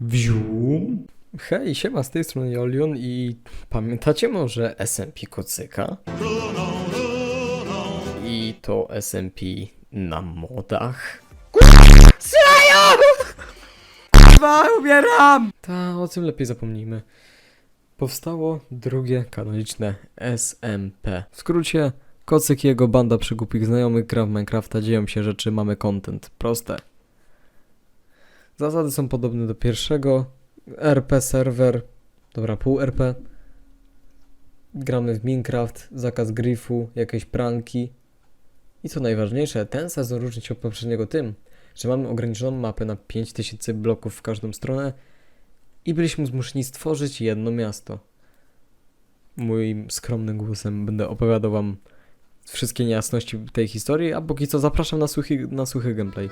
Wzium. Hej, siema, z tej strony Jolion i pamiętacie może SMP Kocyka? I to SMP na modach? Kurwa, umieram! Ta, o tym lepiej zapomnijmy. Powstało drugie kanoniczne SMP. W skrócie, Kocyk i jego banda przygłupich znajomych gra w Minecrafta, dzieją się rzeczy, mamy content. Proste. Zasady są podobne do pierwszego. RP serwer, dobra, pół RP. Gramy w Minecraft, zakaz griffu, jakieś pranki. I co najważniejsze, ten sezon różni się od poprzedniego tym, że mamy ograniczoną mapę na 5000 bloków w każdą stronę i byliśmy zmuszeni stworzyć jedno miasto. Moim skromnym głosem będę opowiadał wam wszystkie niejasności tej historii, a póki co zapraszam na suchy, na suchy gameplay.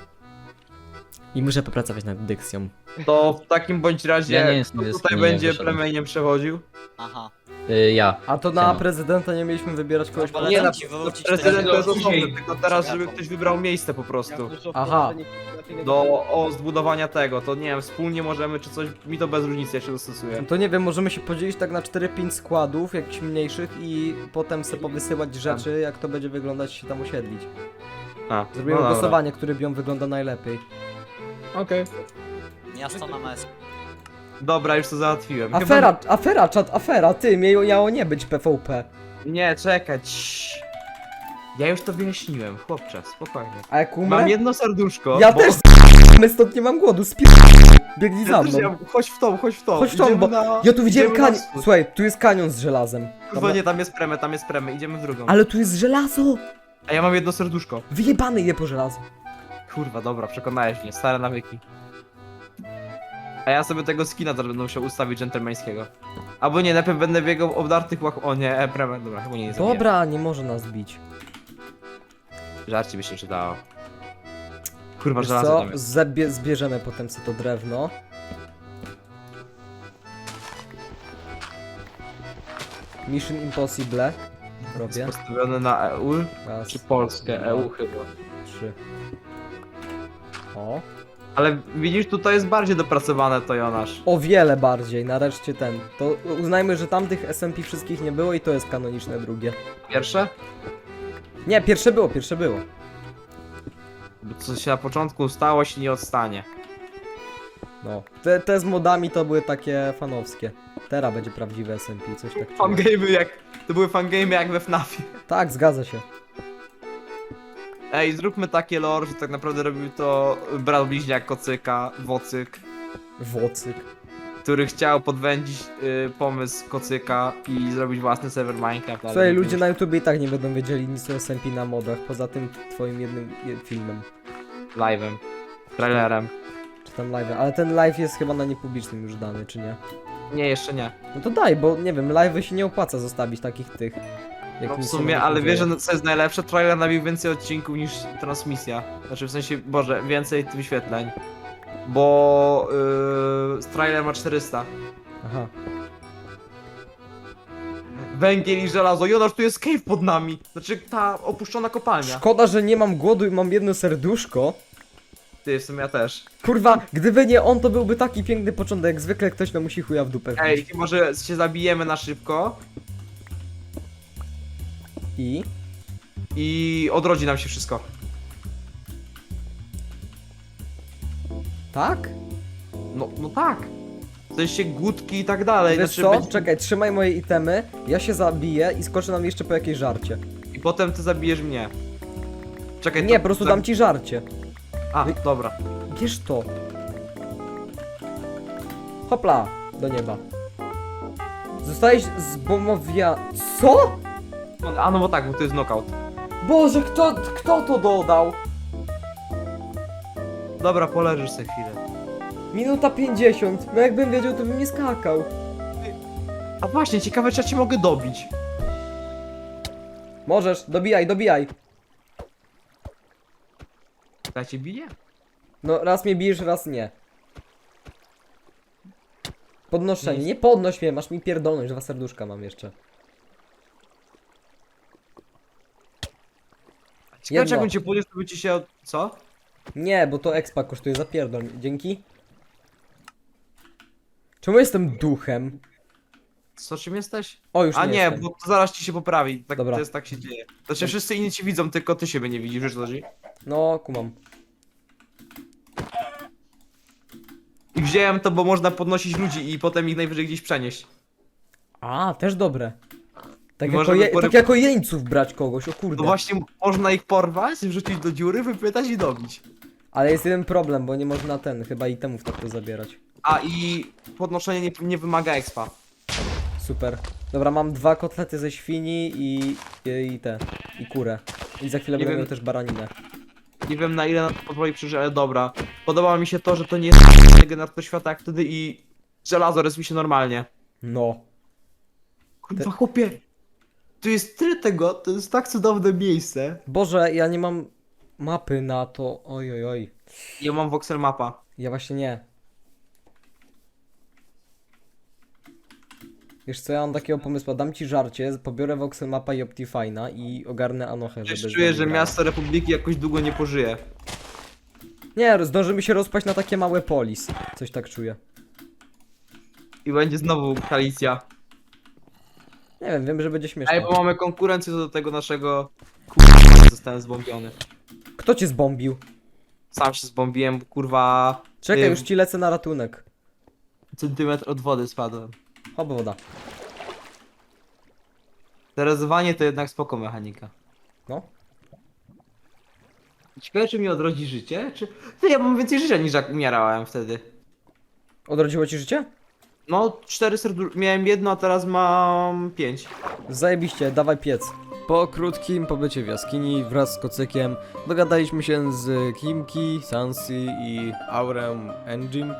I muszę popracować nad dykcją. To w takim bądź razie Ja nie jestem kto jest- tutaj nie będzie wyszedłem. plemieniem przechodził? Aha. Y, ja. A to na prezydenta nie mieliśmy wybierać kogoś Ale nie, dam na ci wywrócić prezydent to jest teraz. osobny, tylko teraz żeby ktoś wybrał miejsce po prostu. Aha. Do o, zbudowania tego, to nie wiem, wspólnie możemy czy coś, mi to bez różnicy, ja się dostosuję. To nie wiem, możemy się podzielić tak na 4-5 składów, jakichś mniejszych i potem sobie powysyłać rzeczy, jak to będzie wyglądać się tam osiedlić. A, Zrobimy no dobra. głosowanie, który biom wygląda najlepiej. Okej. Miasto na mes. Dobra, już to załatwiłem. Afera, afera, czat, afera, ty, miało, miało nie być PvP. Chyba... Nie, czekaj. ciii. Ja już to wyjaśniłem, chłopcze, spokojnie. A jak umrę? Mam jedno serduszko. Ja bo... też my stąd nie mam głodu, spi... Biegnij za też, mną. ja, chodź w tą, chodź w tą. Chodź w tą, Idziemy bo na... Ja tu widziałem idziemy na kanion. wschód. Słuchaj, tu jest kanion z żelazem. Kurwa, nie, tam jest premę, tam jest premę, idziemy w drugą. Ale tu jest żelazo! A ja mam jedno serduszko. Wyjebany je po żelazo. Kurwa, dobra, przekonałeś mnie, stare nawyki. A ja sobie tego skina teraz będę musiał ustawić dżentelmeńskiego. Albo nie, najpierw będę biegał w obdartych łach... O nie, e, premę, dobra, chyba nie, zabiję. Dobra, nie może nas bić. Żarcie by się przydało. Kurwa, Wiesz żelazo co? tam jest. Zbierzemy potem sobie to drewno. Mission Impossible. Robię. Postawione na EU, Raz, czy Polskę? dwa, EU chyba. trzy. O. Ale widzisz, tutaj jest bardziej dopracowane to Jonasz. O wiele bardziej, nareszcie ten. To uznajmy, że tamtych SMP wszystkich nie było i to jest kanoniczne drugie. Pierwsze? Nie, pierwsze było, pierwsze było. Co się na początku stało, się nie odstanie. No. Te, te z modami to były takie fanowskie. Teraz będzie prawdziwe SMP, coś tak czuję. Fangame jak... To były fangame jak we FNAFie. Tak, zgadza się. Ej, zróbmy takie lore, że tak naprawdę robił to brat bliźniak Kocyka, Wocyk, Wocyk. który chciał podwędzić y, pomysł Kocyka i zrobić własny serwer Minecraft. ale Słuchaj, nie ludzie na YouTubie i tak nie będą wiedzieli nic o SMP na modach, poza tym twoim jednym jed- filmem. Live'em, trailerem. Czy tam live. Ale ten live jest chyba na niepublicznym już dany, czy nie? Nie, jeszcze nie. No to daj, bo nie wiem, live się nie opłaca zostawić takich tych. Jak No w nic się sumie, nie ale wiesz, że co jest najlepsze? Trailer nabił więcej odcinków niż transmisja. Znaczy w sensie, boże, więcej wyświetleń. Bo yy, trailer ma 400. Aha. Węgiel i żelazo. Jonasz, tu jest cave pod nami. Znaczy ta opuszczona kopalnia. Szkoda, że nie mam głodu i mam jedno serduszko. Ty, w sumie ja też. Kurwa, gdyby nie on, to byłby taki piękny początek. Jak zwykle ktoś nam musi chuja w dupę Ej, wbić. chyba, że się zabijemy na szybko I? i odrodzi nam się wszystko. Tak? No, no tak. W sensie głódki i tak dalej. Wiesz Znaczy, co? będzie- Czekaj, trzymaj moje itemy, ja się zabiję i skoczę nam jeszcze po jakieś żarcie. I potem ty zabijesz mnie. Czekaj, Nie, to- po prostu dam ci żarcie. A, dobra. Bierz to. Hopla, do nieba. Zostałeś zbomowia... Co? A no bo tak, bo to jest knockout. Boże, kto, kto to dodał? Dobra, poleżysz sobie chwilę. Minuta 50. No jakbym wiedział, to bym nie skakał. A właśnie, ciekawe czy ja cię mogę dobić. Możesz, dobijaj, dobijaj. Ja cię biję? No, raz mnie bijesz, raz nie. Podnoszenie, Nie nie podnoś mnie, masz mi pierdolność, dwa serduszka mam jeszcze. Ciekawe Jedno. jak on cię podniósł, to by ci się... od- Co? Nie, bo to expa kosztuje za pierdol. Dzięki. Czemu jestem duchem? Co, czym jesteś? O, już A nie, nie, jestem. bo to zaraz ci się poprawi. Tak, Dobra. to jest tak się dzieje. To się wszyscy inni ci widzą, tylko ty siebie nie widzisz, wiesz co chodzi? No, kumam. I wziąłem to, bo można podnosić ludzi i potem ich najwyżej gdzieś przenieść. A, też dobre. Tak, jako, Możemy je, pory- tak jako jeńców brać kogoś, o kurde. No właśnie, można ich porwać, wrzucić do dziury, wypytać i dobić. Ale jest jeden problem, bo nie można ten, chyba itemów tak to zabierać. A i podnoszenie nie, nie wymaga expa. Super. Dobra, mam dwa kotlety ze świni i, i, i te, i kurę. I za chwilę Nie będę wiem- miał też baraninę. Nie wiem na ile na to pozwoli przeżyć, ale dobra. Podoba mi się to, że to nie jest generator świata jak wtedy i żelazo respi się normalnie. No. Kurwa chłopie, tu jest tyle tego, to jest tak cudowne miejsce. Boże, ja nie mam mapy na to. Oj, oj, oj. Ja mam voxel mapa. Ja właśnie nie. Wiesz co, ja mam takiego pomysłu, dam ci żarcie, pobiorę Voxel Mapa i Optifine'a i ogarnę Anochę, Też żeby z czuję, nami że grała. miasto Republiki jakoś długo nie pożyje. Nie, zdążymy się rozpaść na takie małe polis. Coś tak czuję. I będzie znowu koalicja. Nie wiem, wiem, że będzie śmieszne. Ej, bo mamy konkurencję do tego naszego... Kurwa, zostałem zbombiony. Kto cię zbombił? Sam się zbombiłem, bo kurwa... Czekaj, Ym. już ci lecę na ratunek. Centymetr od wody spadłem. Hop, woda. Terezowanie to jednak spoko mechanika. No. Ciekawe, czy mi odrodzi życie? Czy... Ty, ja mam więcej życia niż jak umierałem wtedy. Odrodziło ci życie? No, cztery serduszka. Miałem jedno, a teraz mam pięć. Zajebiście, dawaj piec. Po krótkim pobycie w jaskini wraz z kocykiem dogadaliśmy się z Kimki, Sansi i Aurem Engine,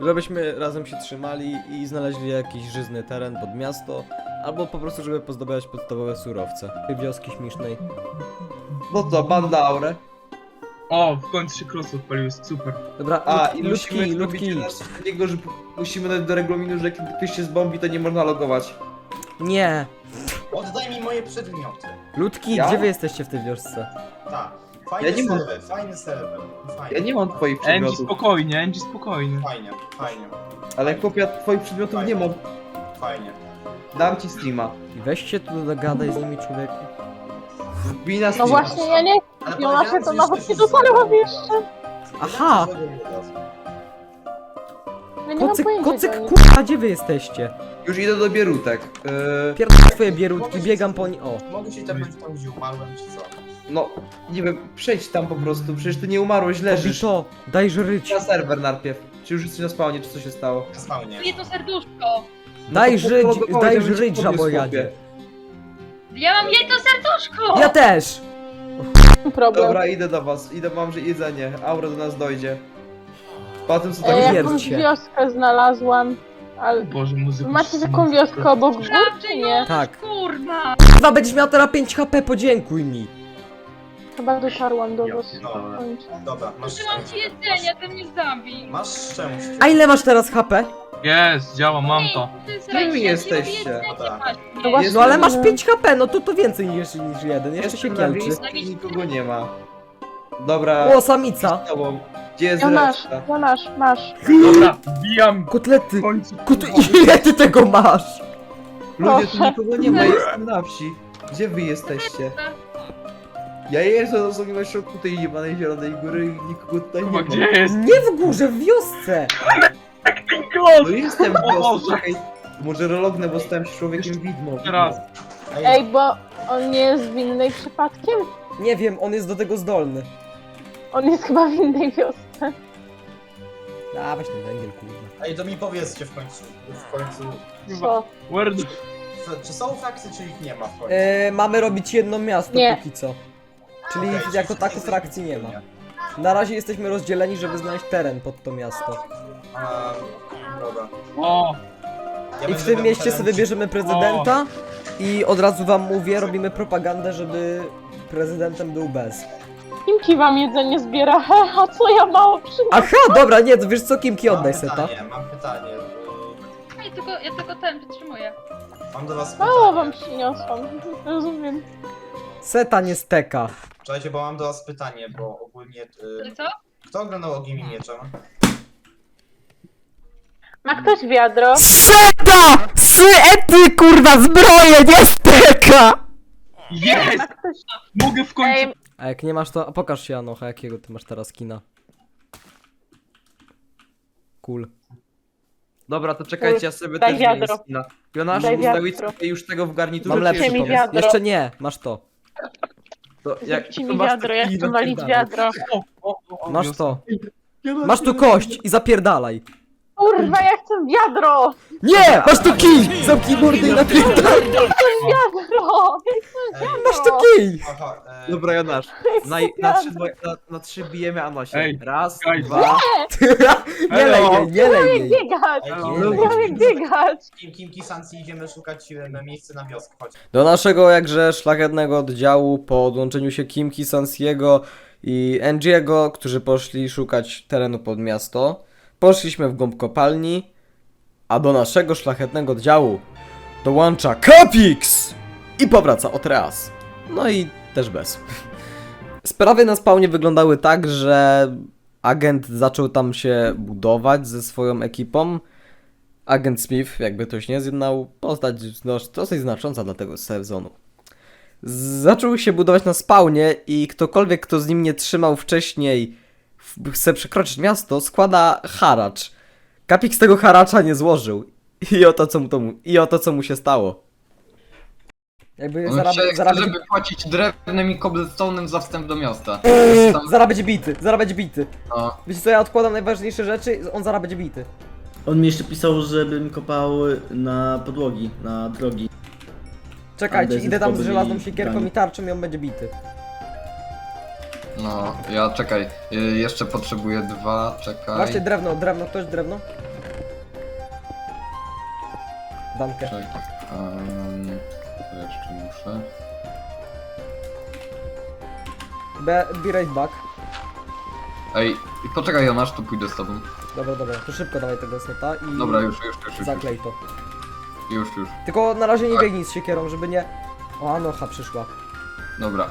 żebyśmy razem się trzymali i znaleźli jakiś żyzny teren pod miasto, albo po prostu żeby pozdobywać podstawowe surowce. Tej wioski śmiesznej. No co, banda Aure. O, w końcu się cross odpalił, jest super. Dobra, A, ludki, i musimy ludki, zrobić ludki. coś takiego, że musimy dać do regulaminu, że jak ktoś się zbombi, to nie można logować. Nie! Oddaj mi moje przedmioty. Ludki, Ja? gdzie wy jesteście w tej wiosce? Tak. Fajny Ja nie mam- serwer, fajny serwer. Fajnie. Ja nie mam twoich Angie przedmiotów. spokojnie, Angie spokojnie. Fajnie, fajnie, Ale kopia twoich przedmiotów nie mam. fajnie. Dam ci streama. I weź się tu dogadaj z nimi, człowieku. Wbij na No streama. właśnie, ja nie Ale Jonasie powiedziałem, to że nawet jesteś nie jeszcze. Aha! Ja nie mam Kocyk, pojęcia. kocyk, kurwa, gdzie wy jesteście? Już idę do bierutek. Yy, Pierdolę twoje bierutki, biegam po nie... O. Mogę się tam, gdzie umarłem, czy co? no, nie wiem, przejdź tam po prostu. Przecież ty nie umarłeś, leżysz. Kobito, daj żryć. Na serwer najpierw. Czy już jesteś na spawnie, czy co się stało? Na spawnie. Nie to serduszko. No Daj to żyć, pologowałeś, daj ja żyć, podniósł, żabojadzie. chłopie. Ja mam jedno serduszko! Ja też! Problem. Dobra, idę do was. Idę, mam że jedzenie. Aura do nas dojdzie. Po tym co E, tak nie jakąś wioskę znalazłam. Ale Boże, muzyka. Macie taką wioskę obok gór, czy nie? Tak. Kurwa! Chyba będziesz miał teraz 5 HP, podziękuj mi. Chyba dotarłam do was. Dobra, dobra, masz Użyłam ci jedzenia, ty mnie zabij. Masz szczęście. A ile masz teraz HP? Jest, działa, mam to. Gdzie wy jesteście? No właśnie, No ale masz nie. 5 HP, no to to więcej niż, niż jeden, jeszcze się na kielczy. i nikogo nie ma. Dobra. O, samica! z tobą. Gdzie jest Jonasz, reszta? Jonasz, masz. Dobra, wbijam Kotlety! w końcu. Kot... Ile ty tego masz? Ludzie, tu nikogo nie ma, jestem na wsi. Gdzie wy jesteście? Ja jestem na samym środku tej jebanej zielonej góry i nikogo tutaj nie Kurwa, ma. gdzie jest? Nie w górze, w wiosce! No jestem O Boże. czekaj. Może relognę, bo stałem się człowiekiem widmo. Teraz. Ej, bo on nie jest w innej przypadkiem? Nie wiem, on jest do tego zdolny. On jest chyba w innej wiosce. A, weź ten węgiel, kurwa. Ej, to mi powiedzcie w końcu. W końcu. Co? Word. Czy są frakcje, czy ich nie ma w końcu? E, mamy robić jedno miasto Nie. póki co. Czyli Okej, jako czyli takiej frakcji nie ma. Na razie jesteśmy rozdzieleni, żeby znaleźć teren pod to miasto. A, dobra. O, Ja I będę w tym miał mieście sobie bierzemy prezydenta i od razu wam mówię, robimy propagandę, żeby prezydentem był bez. Kimki wam jedzenie zbiera, he, a co ja mało przyniosę? Aha, dobra, nie, to wiesz co, Kimki, oddaj Mam seta. pytanie, mam pytanie. Ja tylko, ja tylko ten wytrzymuję. Mam do was Mało wam pytanie. przyniosłam, rozumiem. Seta nie steka. Słuchajcie, bo mam do was pytanie, bo ogólnie... Ale Y, co? kto oglądał Ogień Mieczem? Ma ktoś wiadro? SETA! Syety kurwa zbroje, nie steka! Jest! Ma ktoś... Mogę w końcu... Ej, A jak nie masz to, a pokaż się Anocha, jakiego ty masz teraz kina. Cool. Dobra, to czekajcie, ja sobie Daj też zmienię wiadro. skina. Jonasz, Daj ustawić wiadro. sobie już tego w garniturze, Mam czy lepszy mi pomysł. wiadro. Jeszcze nie, masz to. To, jak, Rzućcie to mi masz wiadro, ja chcę walić wiadro. O, o, o, Masz to. Masz tu kość i zapierdalaj. Kurwa, ja chcę wiadro! Nie! Masz tu kij! Zamknij mordę i napierdalaj! Wiadro! Ej, Masz tu kij! aha, e, Dobra, Jonasz. Na, na, trzy, na, na trzy bijemy Anosie. Ej, Raz, dwa. Nie lej jej, nie lej jej. Biegać! Ej. Kim, biegać! Kim, Kim, Kim, Sansi, idziemy szukać e, miejsca na wioskę, chodź. Do naszego jakże szlachetnego oddziału po odłączeniu się Kimki, Sansiego i Angiego, którzy poszli szukać terenu pod miasto, poszliśmy w głąb kopalni, a do naszego szlachetnego oddziału dołącza Capix i powraca Otreas. No i też bez. Sprawy na spawnie wyglądały tak, że agent zaczął tam się budować ze swoją ekipą. Agent Smith, jakby ktoś nie znał, postać no, dosyć znacząca dla tego sezonu. Zaczął się budować na spawnie i ktokolwiek, kto z nim nie trzymał wcześniej, chce przekroczyć miasto, składa haracz. Kapik z tego haracza nie złożył. I oto co mu, to mu, i oto, co mu się stało. Jakby On chce, żeby płacić drewnem i cobblestone'em za wstęp do miasta. Tam, zaraz będzie bity, będzie bity. no, Wiecie co, ja odkładam najważniejsze rzeczy, on będzie bity. On mi jeszcze pisał, żebym kopał na podłogi, na drogi. Czekajcie, idę tam z żelazną siekierką brani. i tarczą i on będzie bity. No, ja czekaj, y, jeszcze potrzebuję dwa, czekaj. Właśnie drewno, drewno, ktoś drewno? Dankę. Czekaj, um, to jeszcze muszę. Be, be right back. Ej, i poczekaj Jonasz, tu pójdę z tobą. Dobra, dobra, to szybko dawaj tego seta i Dobra, już, już, już, już, zaklej to. już, już. Tylko na razie nie Tak. biegnij z siekierą, żeby nie... O, Anocha przyszła. Dobra,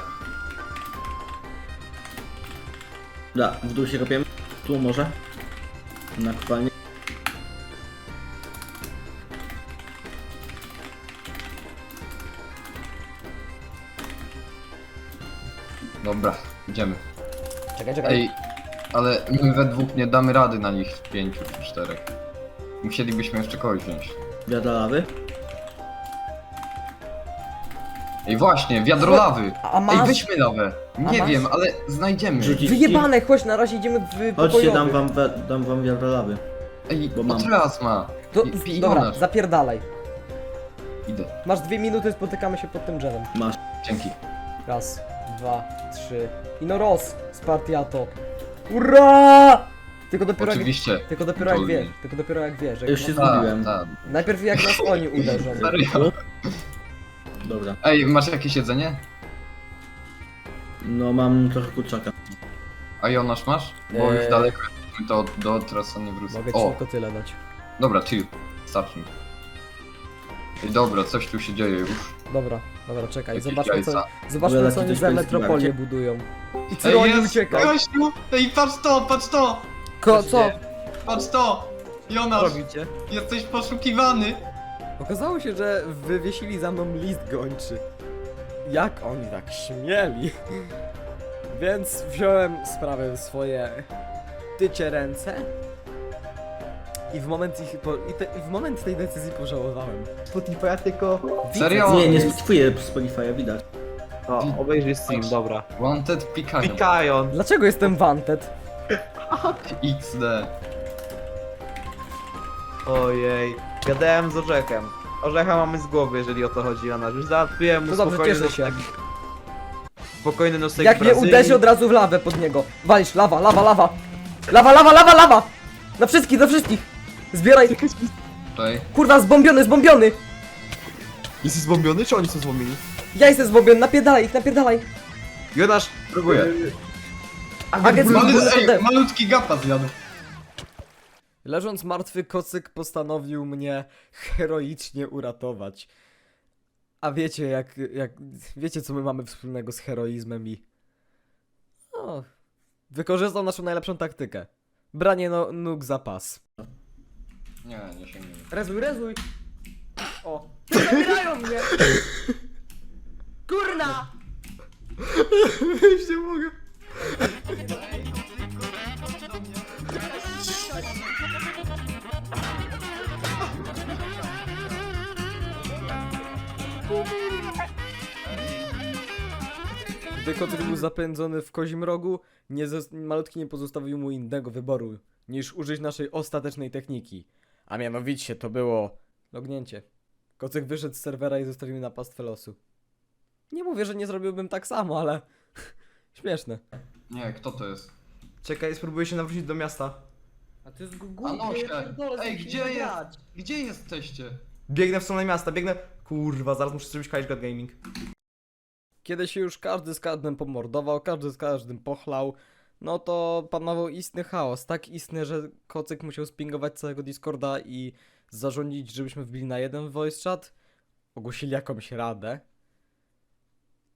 Da, w dół się kopiemy. Tu może. Na kopalnię. dobra, idziemy. Czekaj, czekaj. Ej, ale my we dwóch nie damy rady na nich w pięciu czy czterech. Musielibyśmy jeszcze kogoś wziąć. Wiadra lawy. Ej, właśnie, wiadro lawy! A Ej, masz? weźmy lawę! A Nie masz? wiem, ale znajdziemy. Rzucić Wyjebane, chodź, na razie idziemy w Chodźcie, pokojowy. dam wam, we- dam wam wiadra lawy. Ej, bo mam. teraz ma. I- pij dobra, Jonasz. zapierdalaj. Idę, Masz dwie minuty, spotykamy się pod tym drzewem. Masz. dzięki. Raz, dwa, trzy. I no roz, Spartiato. Ura! Tylko dopiero jak, Oczywiście. tylko dopiero jak Dolny. wiesz, tylko dopiero jak wiesz. Jak Już się nas- zgubiłem. Tak, tak. Najpierw jak nas oni uderzą. Serio? Dobra. Ej, masz jakieś jedzenie? No mam trochę kurczaka. A Jonasz masz? Bo Eee. już daleko jesteśmy, to do trasa nie wrócę. Mogę ci O, tylko tyle dać. dobra, chill. Starczy mi. Ej, dobra, coś tu się dzieje już. Dobra, dobra, czekaj, Jakieś zobaczmy co, jajca. zobaczmy co oni za metropolię budują. I Ej, Cyroni jest! ucieka. Gościu! Ej, patrz to, patrz to! Ko, co? Patrz to! Co Jonasz, robicie? jesteś poszukiwany! Okazało się, że wywiesili za mną list gończy. Jak oni tak śmieli? Więc wziąłem sprawę w swoje tycie ręce. I w moment, ich po, i, te, i w moment tej decyzji pożałowałem. Spotify tylko... Serio? Nie, nie Spotify, Spotify'a widać. O, obejrzyj stream, dobra. Wanted Pikachu. Pikajon. Dlaczego jestem wanted? XD. Ojej. Gadałem z Orzechem. Orzecha mamy z głowy, jeżeli o to chodzi, Jonasz. Już załatwiłem mu To dobrze, spokojny cieszę się. nocleg. Spokojny nocleg Jak mnie Brazylii. uderzy od razu w lawę pod niego. Walisz, lawa, lawa, lawa. Lawa, lawa, lawa, lawa! Na wszystkich, na wszystkich! Zbieraj! Tutaj. Kurwa, zbombiony, zbombiony! Jesteś zbombiony, czy oni są złomieni? Ja jestem zbombiony, napierdalaj ich, napierdalaj! Jonasz, Próbuję. Agent zbombiony ej, malutki gapa zjadł. Leżąc martwy kocyk postanowił mnie heroicznie uratować. A wiecie jak, jak wiecie co my mamy wspólnego z heroizmem i no, wykorzystał naszą najlepszą taktykę. Branie no, nóg za pas. Nie, nie sięgniemy. Rezuj, rezuj! O! Zabierają mnie! Kurna! Już nie mogę. Gdy kotek był zapędzony w kozim rogu, nie zos- malutki nie pozostawił mu innego wyboru, niż użyć naszej ostatecznej techniki. A mianowicie to było lognięcie. Kocyk wyszedł z serwera i zostawił na pastwę losu. Nie mówię, że nie zrobiłbym tak samo, ale śmieszne. Nie, kto to jest? Czekaj, spróbuję się nawrócić do miasta. A to jest Anosia! Ej, gdzie jest? Gdzie jesteście? Biegnę w stronę miasta, biegnę. Kurwa, zaraz muszę zrobić Kai's God Gaming. Kiedy się już każdy z każdym pomordował, każdy z każdym pochlał, no to panował istny chaos. Tak istny, że kocyk musiał spingować całego Discorda i zarządzić, żebyśmy wbili na jeden voice chat. Ogłosili jakąś radę.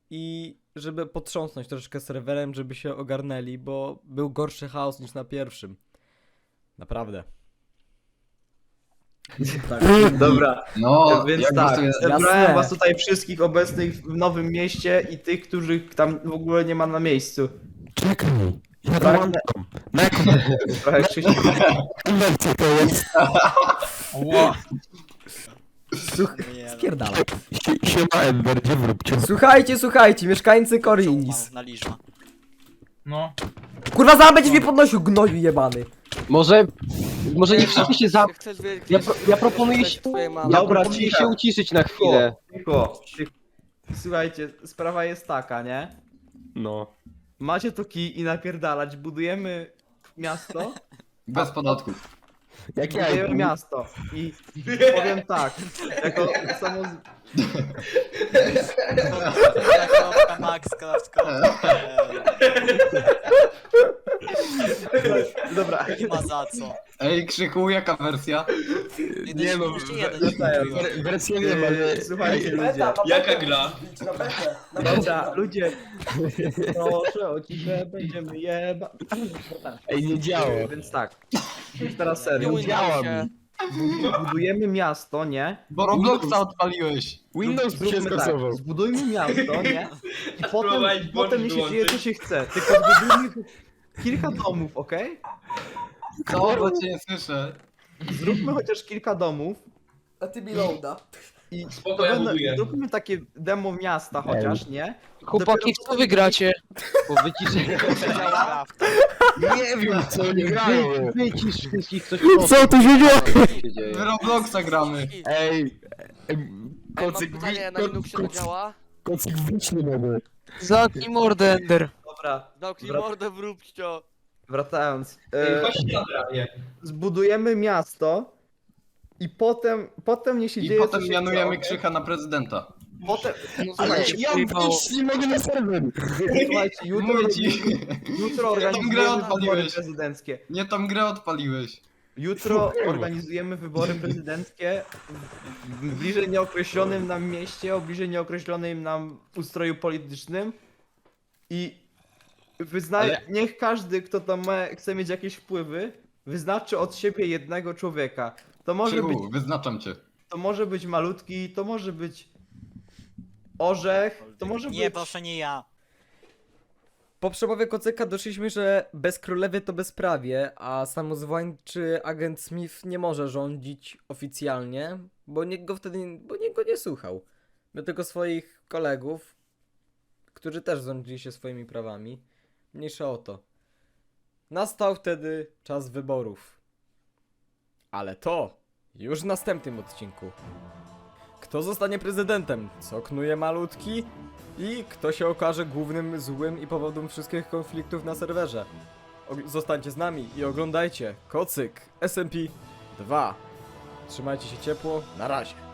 I żeby potrząsnąć troszeczkę serwerem, żeby się ogarnęli, bo był gorszy chaos niż na pierwszym. Naprawdę. Dobra, No, więc ja tak, zebrałem was tutaj wszystkich obecnych w nowym mieście i tych, których tam w ogóle nie ma na miejscu. Czekaj, ja Tak, mam na- jaką Trochę Krzysiek. konwencję to jest? Nie, no. Spierdalaj. Sie- Siema Ember, gdzie wróbcie? Słuchajcie, słuchajcie, mieszkańcy Korinis. na liżma. No. Kurwa, zaraz będziesz mnie podnosił, gnoju jebany. Może, może nie wszyscy się za... Ja, pro, ja proponuję się... Ja Dobra, proponuję cicho. się uciszyć na chwilę. Cicho, cicho. Słuchajcie, sprawa jest taka, nie? No. Macie to kij i napierdalać, budujemy miasto, Bez podatków. Jak ja budujemy miasto i powiem tak, jako samo... Kropka Max, kropka. Dobra, Nie ma za co. Ej, Krzyku, jaka wersja? Nie no, jeszcze jeden. Wersja nie ma, ale... słuchajcie ludzie, Jaka gra? dobra, ludzie, proszę o ciszę, będziemy jeba... Ej, nie działa. Więc tak, już teraz serio, Nie działa mi. Budujemy miasto, nie? Bo Robloxa odpaliłeś. Windows się Zróbmy tak, skasował. zbudujmy miasto, nie? I potem, potem niech się dzieje co się chce, tylko zbudujmy kilka domów, okej? Co? Bo cię nie słyszę. Zróbmy chociaż kilka domów A ty mi loada. I Spoko, ja będę- buduję. zróbmy takie demo miasta chociaż, nie? Chłopaki, w co wygracie? Bo wyciszę... Nie wiem, co nie grają. Wycisz wszystkich, coś Co tu się dzieje? się dzieje. W Robloxa gramy. Ej, em, kocyk, pytanie, na Linuxie ko- to działa? Kocyk, wyjdź nie mogę. Zamknij mordę, Ender. Dobra, Zamknij Wrac- mordę, wróbcio. wracając. Ej, E, Chodź na ramię. zbudujemy miasto i potem, potem niech się I dzieje potem mianujemy chce, Krzycha na prezydenta. Potem, Ale ja nie mogę na serwer. słuchajcie, jutro, Mówię ci. jutro grę organizujemy wybory odpaliłeś. prezydenckie. Nie tą grę odpaliłeś. Jutro organizujemy wybory prezydenckie w bliżej nieokreślonym nam mieście, o bliżej nieokreślonym nam ustroju politycznym i wyzna... Ale- niech każdy, kto tam ma, chce mieć jakieś wpływy, wyznaczy od siebie jednego człowieka. To może być, wyznaczam cię. to może być malutki, to może być orzech, to może Nie, być... proszę nie ja. Po przemowie kocyka doszliśmy, że bez królewie to bezprawie, a samozwańczy agent Smith nie może rządzić oficjalnie, bo nikt go wtedy, bo nikt go nie słuchał. Miał tylko swoich kolegów, którzy też rządzili się swoimi prawami. Mniejsza o to. Nastał wtedy czas wyborów. Ale to już w następnym odcinku. Kto zostanie prezydentem? Co knuje malutki? I kto się okaże głównym złym i powodem wszystkich konfliktów na serwerze? Og- zostańcie z nami i oglądajcie Kocyk SMP 2. Trzymajcie się ciepło, na razie.